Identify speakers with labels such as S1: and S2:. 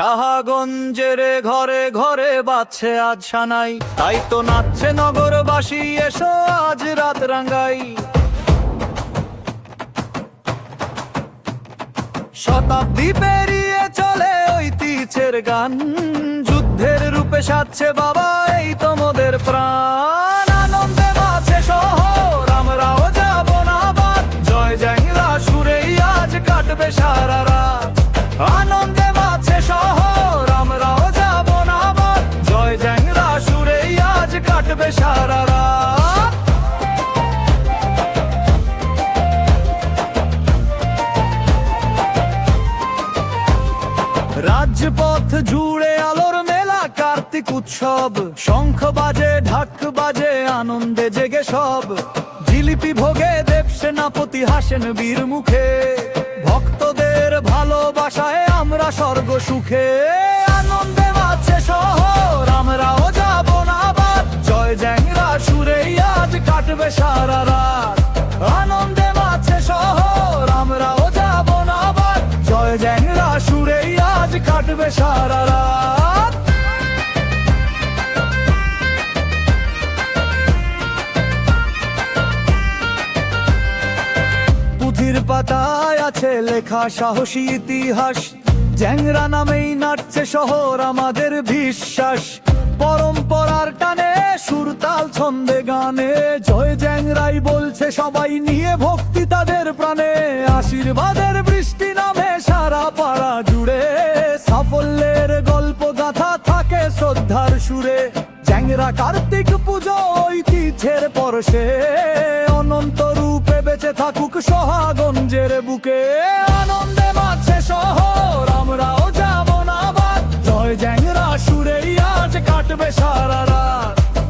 S1: সোহাগঞ্জের ঘরে ঘরে বাজছে আজ সানাই তাই তো নাচছে নগরবাসী, এসো আজ রাত রাঙ্গাই। শতাব্দী পেরিয়ে চলে ঐতিহ্যের গান। যুদ্ধের রূপে সাচ্ছে বাবা, এই তোমাদের প্রাণ। মাছে শহর, আমরাও যাব না বাদ জয় জ্যাংরা সুরেই আজ কাটবে সারা রাত। রাজপথ জুড়ে আলোর মেলা, কার্তিক উৎসব। শঙ্খ বাজে, ঢাক বাজে, আনন্দে জেগে সব। জিলিপি ভোগে দেব সেনাপতি হাসেন বীর মুখে ভক্তদের ভালোবাসায় আমরা স্বর্গ সুখে, আনন্দে মাছে শহর, আমরাও যাব না বাদ জয় জ্যাংরা সুরেই আজ কাটবে সারা রাত। আনন্দে মাছে শহর, আমরাও যাব না বাদ জয় জ্যাংরা সুরেই আজ কাটবে সারা রাত। পুঁথির পাতায় আছে লেখা সাহসী ইতিহাস। জ্যাংরা নামেই নাচছে শহর আমাদের বিশ্বাস। পরম্পরার টানে সুরতাল ছন্দে গানে জয় জ্যাংরাই বলছে সবাই নিয়ে ভক্তি তাদের প্রাণে। আশীর্বাদের বৃষ্টি নামে সারা পাড়া জুড়ে। সাফল্যের গল্প গাথা থাকে শ্রদ্ধার সুরে। জ্যাংরা কার্তিক পুজো ঐতিহ্যের পরশে অনন্ত রূপে বেঁচে থাকুক সোহাগঞ্জের বুকে।